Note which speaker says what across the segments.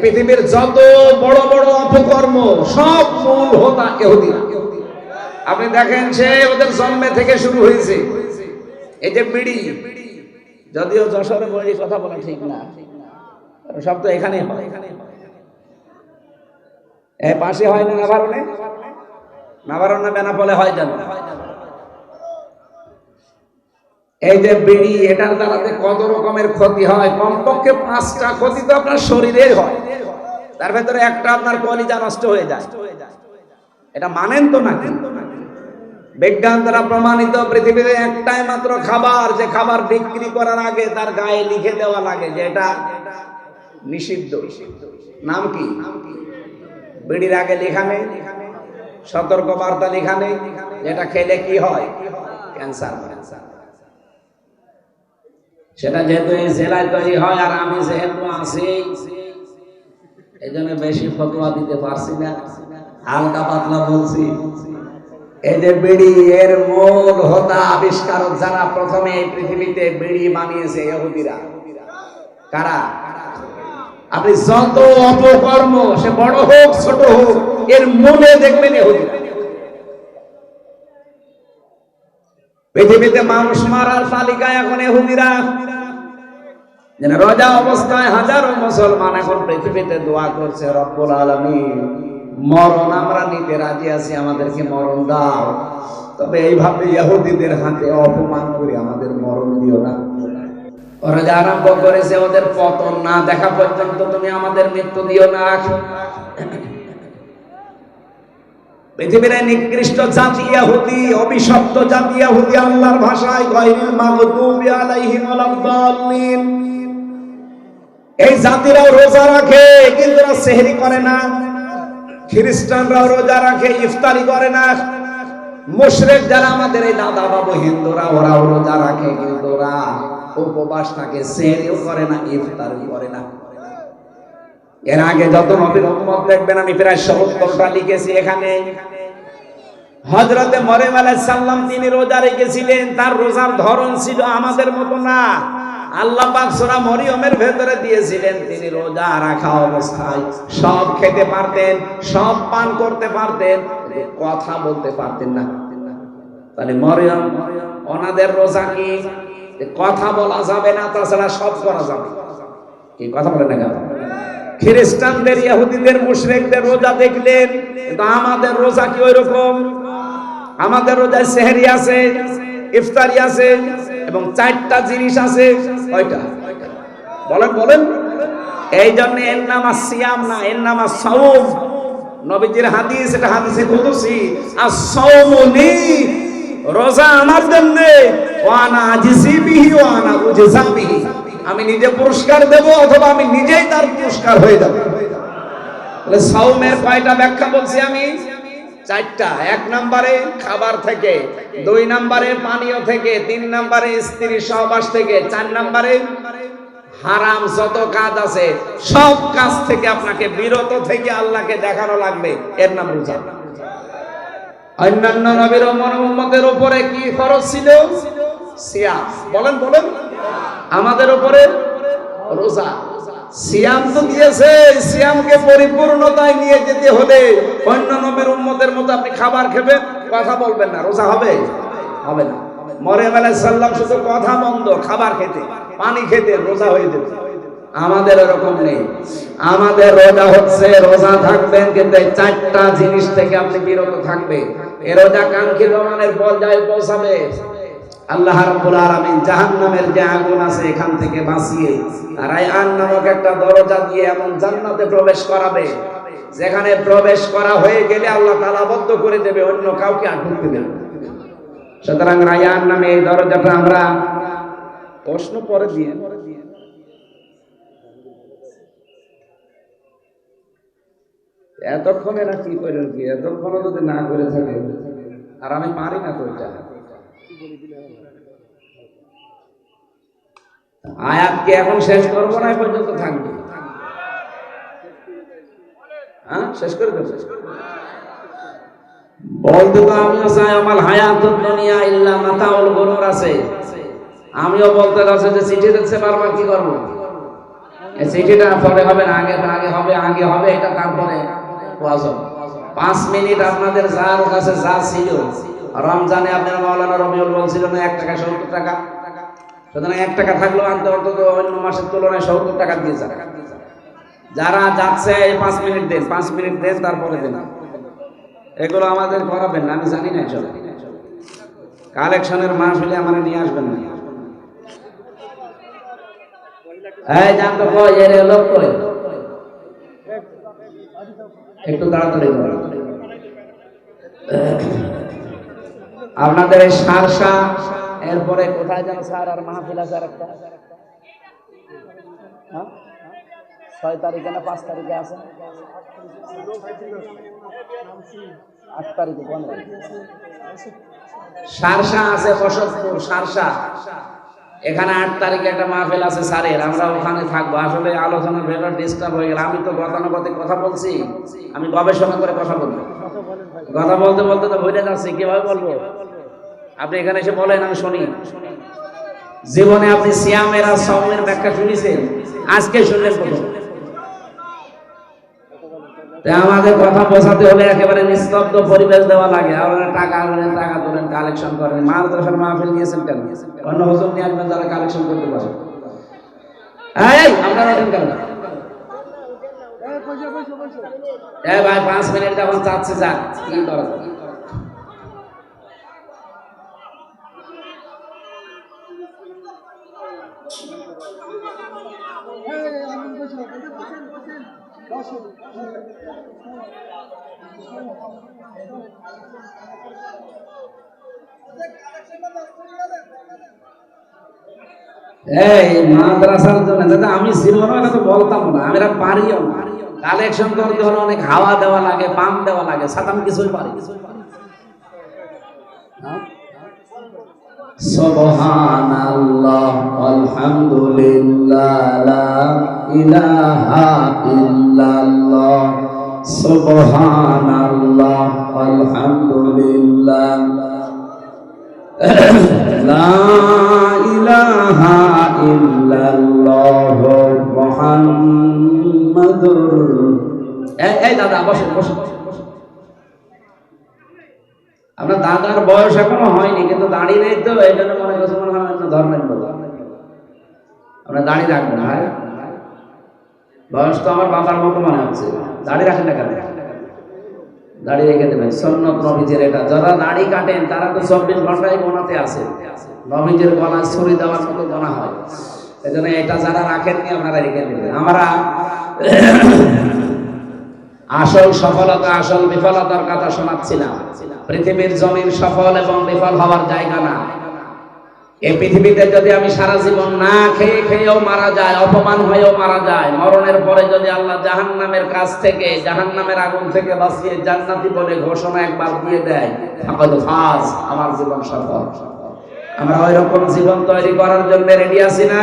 Speaker 1: পৃথিবীর যত বড় বড় অপকর্ম, সব মূল হোতা আপনি দেখেন সে ওদের জন্মে থেকে শুরু হয়েছে। এই যে বিড়ি, যদিও যশোরে বলি কথা বলা ঠিক না সব তো এখানে হয়। এ পাশে হয় না নাভারণে নাভারণ না বেনাপলে হয় জানো এই যে বিড়ি এটার দ্বারাতে কত রকমের ক্ষতি হয়? কমপক্ষে পাঁচটা ক্ষতি তো আপনার শরীরে হয়। তার ভেতরে একটা আপনার কলিজা নষ্ট হয়ে যায়। এটা মানেন তো না বিজ্ঞান দ্বারা প্রমাণিত পৃথিবীতে একটাই মাত্র খাবার, যে খাবার বিক্রি করার আগে তার গায়ে লিখে দেওয়া লাগে, যে এটা নিষিদ্ধ। নাম কি? বিড়ির আগে লেখা নেই সতর্ক বার্তা লেখা নেই যেটা খেলে কি হয়? ক্যান্সার ক্যান্সার সেটা যেহেতু এই জেলায় তৈরি হয় আর আমি যেহেতু আছি এই জন্য বেশি ফতোয়া দিতে পারছি না। হালকা পাতলা বলছি। এই যে বিড়ি, এর মূল হোতা আবিষ্কারক যারা প্রথমে এই পৃথিবীতে বিড়ি বানিয়েছে ইহুদিরা, কারা? আপনি যত অপকর্ম, সে বড় হোক, ছোট হোক, এর মূলে দেখবেন ইহুদিরা। পৃথিবীতে মানুষ মারার তালিকায় এখন এহুদিরা। রোজা অবস্থায় হাজারো মুসলমান এখন পৃথিবীতে দোয়া করছে, রব্বুল আলামিন, মরণ আমরা নিতে রাজি আছি, আমাদেরকে মরণ দাও। তবে এইভাবে ইহুদিদের হাতে অপমান করে আমাদের মরণ দিও না। ওরা যা আরম্ভ করেছে, ওদের পতন না দেখা পর্যন্ত তুমি আমাদের মৃত্যু দিও না। পৃথিবীর নিকৃষ্ট জাতি ইহুদি, অভিশপ্ত জাতি ইহুদি, আল্লাহর ভাষায় গায়রুল মাগদুবি আলাইহিম ওয়ালাদ-দাল্লিন এই জাতিরাও রোজা রাখে, কিন্তু ওরা সেহরি করে না। খ্রিস্টানরাও রোজা রাখে, ইফতারি করে না। মুশরিক যারা আমাদের এই দাদা বাবু হিন্দুরা, ওরাও রোজা রাখে, কিন্তু ওরা উপবাস থাকে, সেহরিও করে না, ইফতারিও করে না। এর আগে যত নবীর উম্মত দেখবেন, আমি প্রায় সত্তরটা লিখেছি এখানে। হজরতে মরিম সালাম, তিনি রোজা রেখেছিলেন। তার রোজার ধরন ছিল আমাদের মতো না। আল্লাহ পাক সূরা মরিয়মের ভেতরে দিয়েছিলেন, তিনি রোজা রাখা অবস্থায়। সব খেতে পারতেন, সব পান করতে পারতেন কথা বলতে পারতেন না। তাহলে মরিয়ম, ওনাদের রোজা কি? কথা বলা যাবে না, তাছাড়া সব করা যাবে। কি কথা বলে না কেন? খ্রিস্টানদের, ইহুদিদের, মুশরিকদের রোজা দেখলেন, কিন্তু আমাদের রোজা কি ওই রকম আমাদের রোজায় সেহরি আছে, ইফতারি আছে, এবং চারটা জিনিস আছে, কয়টা? বলেন বলেন। এই জন্য এর নাম সিয়াম না, এর নাম সাউম নবীজির হাদিস, এটা হাদিসে কুদুসি। আর সাউমুনি রোজা আমার জন্য ওয়ানা আজিসি বিহি ওয়ানা উজজা বিহি। আমি নিজে পুরস্কার দেব অথবা আমি নিজেই তার পুরস্কার হয়ে যাব। তাহলে সাউমের কয়টা ব্যাখ্যা বলছি আমি? চারটা। এক নম্বরে খাবার থেকে, দুই নম্বরে পানীয় থেকে, তিন নম্বরে স্ত্রী সহবাস থেকে, চার নম্বরে হারাম যত কাজ আছে, সব কাজ থেকে আপনাকে বিরত থেকে আল্লাহকে দেখানো লাগবে। এর নাম রোজা। অন্যান্য নবীর মনোমতের উপরে কি খরচ ছিল? সিয়াম। বলেন বলেন। আমাদের উপরে রোজা। সিয়াম তো দিয়েছে সিয়ামকে পরিপূর্ণতায় নিয়ে যেতে হলে অন্য নবীর উম্মতের মতো আপনি খাবার খেবেন, কথা বলবেন না, রোজা হবে? হবে না। মরিয়ম আলাইহিস সালাম শুধু কথা বন্ধ, খাবার খেতে, পানি খেতে, রোজা হয়ে যেত। আমাদের এরকম নেই। আমাদের রোজা হচ্ছে, রোজা থাকবেন, কিন্তু এই চারটা জিনিস থেকে আপনি বিরত থাকবেন এই রোজা কাঙ্ক্ষিত মানের পর্যায়ে পৌঁছাবে। যেখানে প্রবেশ করা হয়ে গেলে আল্লাহ তালাবদ্ধ করে দেবে, অন্য কাউকে ঢুকতে দেবে সুতরাং রায়ান নামে এই দরজাটা আমরা প্রশ্ন পরে দিয়ে এতক্ষণে এরা কি করে কি? এতক্ষণ যদি না করে থাকে, আর আমি পারি না তো এটা। আয়াতকে এখন শেষ করব না পর্যন্ত থাকবে। হ্যাঁ আগে হবে আগে হবে, এটা পাঁচ মিনিট আপনাদের যার কাছে যা ছিল, রমজানে আপনার মাওলানা রবিউল বলছিল না, এক টাকা সত্তর টাকা? সুতরাং এক টাকা থাকলেও আনতে অন্তত অন্য মাসের তুলনায় সত্তর টাকা দিয়ে যান যারা যাচ্ছে এই পাঁচ মিনিট দেন, পাঁচ মিনিট দেন, তারপরে দেন। এগুলো আমাদের করাবেন না, আমি জানি না চলে কালেকশনের মাস হলে আমার নিয়ে আসবেন না। এই জান তো এর লোক কই একটু তাড়াতাড়ি আপনাদের সারসা এরপরে কোথায় যেন স্যার আর মাহফিল আছে আর একটা হ্যাঁ? ছয় তারিখে না পাঁচ তারিখে আছে? আট তারিখে কোন সারসা আছে সারসা এখানে আট তারিখে একটা মাহফিল আছে স্যারের, আমরা ওখানে থাকব। আসলে আলোচনার ভেতর ডিস্টার্ব হয়ে গেল। আমি তো গতানুগতিক কথা বলছি। আমি গবেষণা করে কথা বলব। কথা বলতে বলতে তো ভুলে যাচ্ছি। কীভাবে বলব? আপনি এখানে এসে বলেন, আমি শুনি। জীবনে আপনি সিয়ামের আর সমের ব্যাখ্যা শুনেছেন? আজকে শুনলেন প্রথম আমাদের কথা বোঝাতে হলে একেবারে নিস্তব্ধ পরিবেশ দেওয়া লাগে। আপনারা টাকা আনলেন, টাকা তোলেন কালেকশন করেন। মাদ্রাসার মাহফিল নিয়েছেন কেন? অন্য হুজুর নিয়ে আসবেন যারা কালেকশন করতে পারে। ভাই, পাঁচ মিনিট যখন চাচ্ছে যাক কি করা যায়? এই মাদ্রাসার জন্য, দাদা, আমি জীবনে এটা তো বলতাম না, আমি পারিও না। কালেকশন করতে হলে অনেক হাওয়া দেওয়া লাগে পাম্প দেওয়া লাগে, সাথে আমি কিছুই পারি সুবহানাল্লাহ, আলহামদুলিল্লাহ, লা ইলাহা ইল্লাল্লাহ। সুবহানাল্লাহ, আলহামদুলিল্লাহ। লা ইলাহা ইল্লাল্লাহ মুহাম্মাদুর এই দাদা বসো। আপনার দাদার বয়স এখনও হয়নি, কিন্তু দাড়ি নেই তো, এই জন্য মনে করছে, মনে হয় ধর্মের লোক। আপনার দাড়ি রাখবেন হ্যাঁ বয়স তো আমার বাবার মতো মনে হচ্ছে। দাড়ি রাখেন না কেন? দাড়ি রেখে দেবেন। সন্ন্যত নবীজের এটা। যারা দাড়ি কাটেন, তারা তো চব্বিশ ঘন্টায় গোনাতে আছে। নবীজের গলায় ছুরি দেওয়ার মতো গোনা হয়। এই জন্য এটা যারা রাখেননি, আপনারা রেখে দেবেন। আমরা আসল সফলতা, আসল বিফলতার কথা শোনাচ্ছিলাম। পৃথিবীর জমির সফল এবং বিফল হওয়ার জায়গা না। এই পৃথিবীতে যদি আমি সারা জীবন না খেয়ে খেয়েও মারা যায়, অপমান হয়েও মারা যায়, মরণের পরে যদি আল্লাহ জাহান্নামের কাছ থেকে, জাহান্নামের আগুন থেকে বাঁচিয়ে জান্নাতি বলে ঘোষণা একবার দিয়ে দেয়, তাহলে ফাজ আমার জীবন সফল। আমরা ওই রকম জীবন তৈরি করার জন্য রেডি আছি না?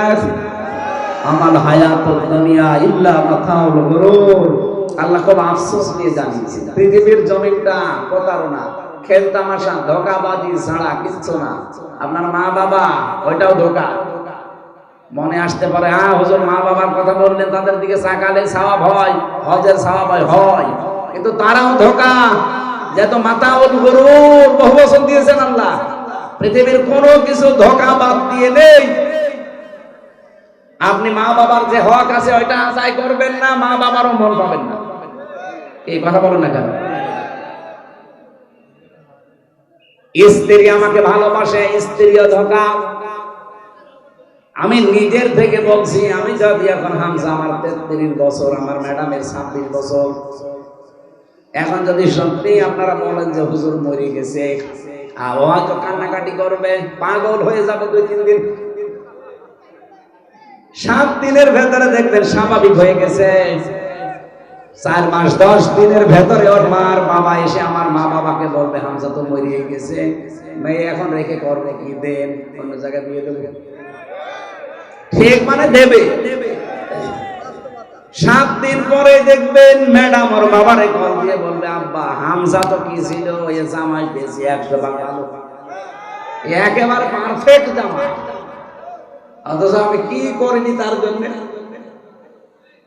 Speaker 1: আমার হায়াত দুনিয়া ইল্লা মাথাউল গুরুর। আল্লাহ খুব আফসোস নিয়ে জানিয়েছে পৃথিবীর জমিনটা প্রতারণা খেল তামাশা, ধোকাবাজি ছাড়া কিচ্ছু না। আপনার মা বাবা, ওইটাও ধোকা। মনে আসতে পারে হ্যাঁ হুজুর, মা বাবার কথা বললেন তাদের দিকে সাকালে সওয়াব হয়, হজের সওয়াব হয় হয়। কিন্তু তারাও ধোকা। যেহেতু মাতাউল গরুর বহু বছর দিয়েছেন আল্লাহ। পৃথিবীর কোনো কিছু ধোকা বাদ দিয়ে নেই আপনি মা বাবার যে হক আছে, ওইটা আদায় করবেন না, মা বাবারও মন পাবেন না। এই কথা বলেন না কেন? স্ত্রী আমাকে ভালোবাসে, স্ত্রীও ধোকা। আমি নিজের থেকে বলছি, আমি যদি এখন হামজা আমার তেত্রিশ বছর, আমার ম্যাডামের ছাব্বিশ বছর, এখন যদি সত্যি আপনারা বলেন যে হুজুর মরে গেছে আর ও হয়তো কান্নাকাটি করবে, পাগল হয়ে যাবে দুই, তিন দিন। সাত দিনের ভেতরে দেখবেন স্বাভাবিক হয়ে গেছে। চার মাস, দশ দিনের ভেতরে ওর মার বাবা এসে আমার মা বাবাকে বলবে, হামজা তো মরিয়ে গেছে। মেয়ে এখন রেখে করবে কি? দেন, অন্য জায়গায় বিয়ে দেবে ঠিক মানে দেবে। সাত দিন পরে দেখবেন ম্যাডাম ওর বাবারে কল দিয়ে বলবে, আব্বা, হামজা তো কি ছিল? এ জামাই পেয়েছি একশো বাঙালো একেবারে পারফেক্ট জামাই। অথচ আমি কি করিনি তার জন্য?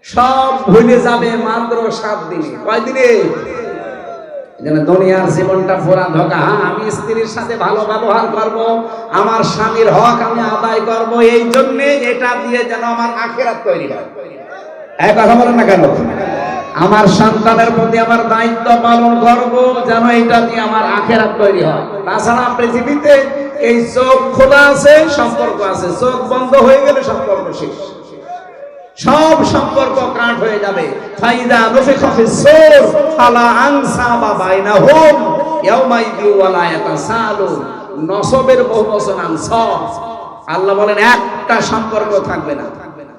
Speaker 1: সব ভুলে যাবে মাত্র সাত দিনে। কয় দিনে? দুনিয়ার জীবনটা পুরা ধোকা। হ্যাঁ আমি স্ত্রীর সাথে ভালো ব্যবহার করব, আমার স্বামীর হক আমি আদায় করব, এই জন্য এটা দিয়ে যেন আমার আখেরাত তৈরি হয়। এক কথা বলেন না কেন? আমার সন্তানের প্রতি আমার দায়িত্ব পালন করব, যেন এটা দিয়ে আমার আখেরাত তৈরি হয়। তাছাড়া পৃথিবীতে এই চোখ খোলা আছে, সম্পর্ক আছে। চোখ বন্ধ হয়ে গেলে সম্পর্ক শেষ। সব সম্পর্ক কাট হয়ে যাবে। ফাইদা নফিখা ফিস সূর, ফালা আনসাবা বাইনাহুম ইয়াউমাইদি ওয়ালা ইয়াতাসালুন। নসবের বহু বচন আনসাব আল্লাহ বলেন, একটা সম্পর্ক থাকবে না।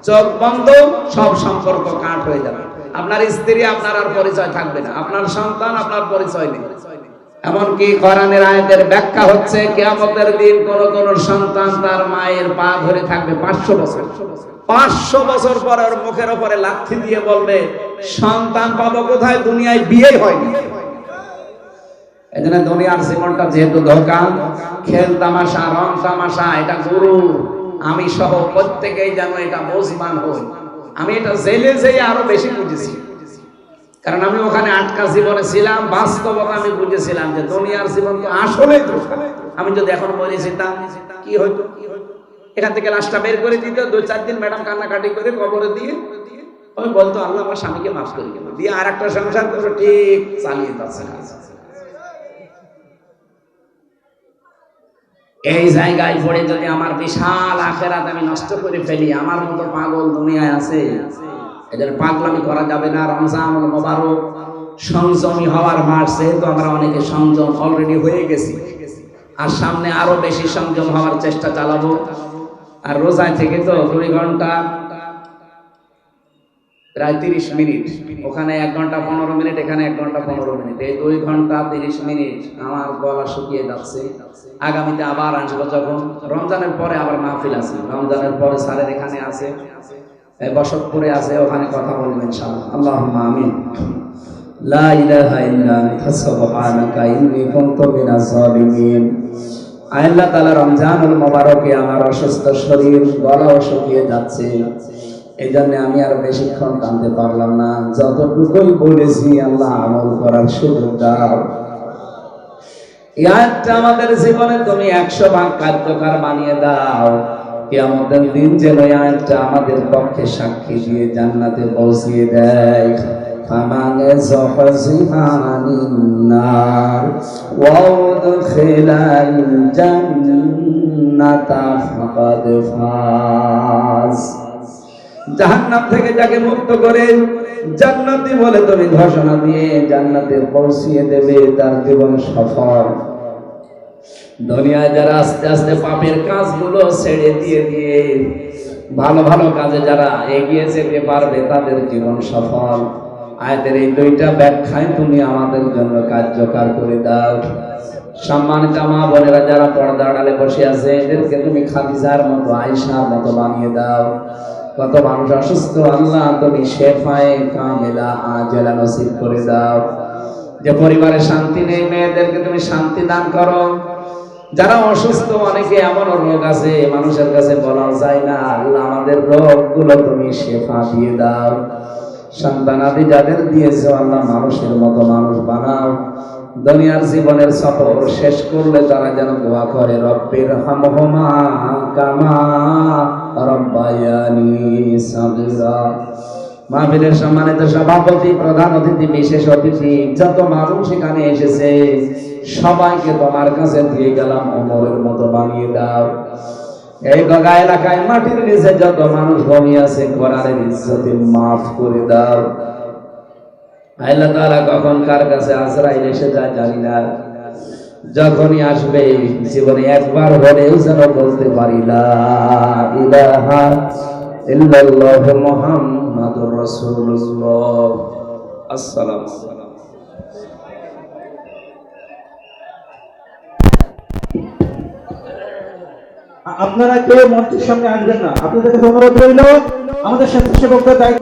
Speaker 1: চোখ বন্ধ, সব সম্পর্ক কাট হয়ে যাবে। আপনার স্ত্রী, আপনার আর পরিচয় থাকবে না। আপনার সন্তান, আপনার পরিচয় নেই। এমনকি কোরআনের আয়াতের ব্যাখ্যা হচ্ছে, কিয়ামতের দিন কোন কোন সন্তান তার মায়ের পা ধরে থাকবে পাঁচশো বছর। পাঁচশো বছর পর ওর মুখের উপরে লাথি দিয়ে বলবে, সন্তান পাবো কোথায়? দুনিয়ায় বিয়ে হয়নি। দুনিয়ার জীবনটা যেহেতু ধোকা খেল তামাশা, রং তামাশা, এটা গুরু আমি সহ প্রত্যেকেই যেন এটা বোঝবান হই। আমি এটা জেলে যেয়ে আরও বেশি বুঝেছি। কারণ আমি ওখানে আটকা জীবনে ছিলাম বাস্তবতা আমি বুঝেছিলাম যে দুনিয়ার জীবন তো আসলেই ধোকা আমি যদি এখন বলে যেতাম, কি হইতো? এখান থেকে লাশটা বের করে দিত, দু চার দিন ম্যাডাম কান্নাকাটি করে কবরে দিয়ে ওই বলতো, আল্লাহ, আমার স্বামীকে মাফ করে দিল দিয়ে আর একটা সংসার করে ঠিক চালিয়ে যাচ্ছে। এই জায়গায় পড়ে যদি আমার বিশাল আখেরাত আমি নষ্ট করে ফেলি, আমার মতো পাগল দুনিয়ায় আছে? এদের পাগলামি করা যাবে না, রমজান মোবারক সংযমী হওয়ার মাস যেহেতু আমরা অনেকে সংযম অলরেডি হয়ে গেছি। আর সামনে আরও বেশি সংযম হওয়ার চেষ্টা চালাবো। আর রোজায় থেকে তো দুই ঘণ্টা, প্রায় তিরিশ মিনিট। ওখানে এক ঘণ্টা পনেরো মিনিট, এখানে এক ঘণ্টা পনেরো মিনিট। এই দুই ঘণ্টা তিরিশ মিনিট আমার গলা শুকিয়ে যাচ্ছে। আগামীতে আবার আসব যখন। রমজানের পরে আবার মাহফিল আছে। রমজানের পরে স্যারের এখানে আছে। বসতপুরে আছে, ওখানে কথা বলব ইনশাআল্লাহ। আল্লাহুম্মা আমিন। লা ইলাহা ইল্লা আনতা, সুবহানাকা, ইন্নী কুনতু মিনাজ জালিমিন আল্লাহ তাআলা, রমজানুল মোবারকে আমার অসুস্থ শরীর গলাও শুকিয়ে যাচ্ছে। এই জন্য আমি আর বেশিক্ষণ টানতে পারলাম না। যতটুকুই বলেছি, আল্লাহ আমল করার সুযোগ দাও। আমাদের জীবনে তুমি একশো ভাগ কার্যকর বানিয়ে দাও। কিয়ামতের দিন যেন এই আয়াতটা আমাদের পক্ষে সাক্ষী দিয়ে জান্নাতে পৌঁছিয়ে দেয় فمن زحزح عن النار وادخل الجنة فقد فاز জাহান্নাম থেকে যাকে মুক্ত করে জান্নাতি বলে তুমি ঘোষণা দিয়ে জান্নাতে পৌঁছিয়ে দেবে তার জীবন সফল দুনিয়ায় যারা আস্তে আস্তে পাপের কাজগুলো ছেড়ে দিয়ে দিয়ে ভালো ভালো কাজে যারা এগিয়ে যেতে পারবে, তাদের জীবন সফল। আয়াতের এই দুইটা ব্যাখ্যায় তুমি আমাদের জন্য কার্যকর করে দাও। সম্মানিত মা বোনেরা যারা পর্দা আড়ালে বসে আছে, এদেরকে তুমি খাদিজার মতো আয়সার মতো বানিয়ে দাও। কত মানুষ অসুস্থ, আল্লাহ তুমি শেফায়ে কামেলা আজেলা নসিব করে দাও। যে পরিবারে শান্তি নেই, মেয়েদেরকে তুমি শান্তি দান করো। যারা অসুস্থ, অনেকে এমন রোগ আছে, মানুষের কাছে বলা যায় না, আল্লাহ আমাদের রোগগুলো তুমি শেফা দিয়ে দাও। সন্তান আদি যাদের দিয়েছ, আল্লাহ মানুষের মতো মানুষ বানাও। দুনিয়ার জীবনের সফর শেষ করলে তারা যেন দোয়া করে, রব্বির হামহুমা কামা রব্বায়ানি সাগীরা। মাহফিলের সম্মানিত সভাপতি, প্রধান অতিথি, বিশেষ অতিথি, যত মানুষ এখানে এসেছে সবাইকে তোমার কাছে দিয়ে গেলাম অমরের মতো বানিয়ে দাও। এই গগা এলাকায় মাটির নিচে যত মানুষ ঘুমিয়ে আছে, কোরআনের ইজ্জতে মাফ করে দাও। আল্লাহ তাআলা কখন কার কাছে আজরাইল এসে যায় জানি না। যখনই আসবে, জীবনে একবার হলেও যেন বলতে পারি, লা ইল্লাল্লাহু আসসালামু আলাইকুম।
Speaker 2: আপনারা কেউ মঞ্চের সামনে আসবেন না। আপনাদের কাছে অনুরোধ রইল। আমাদের স্বেচ্ছাসেবকদের দায়িত্ব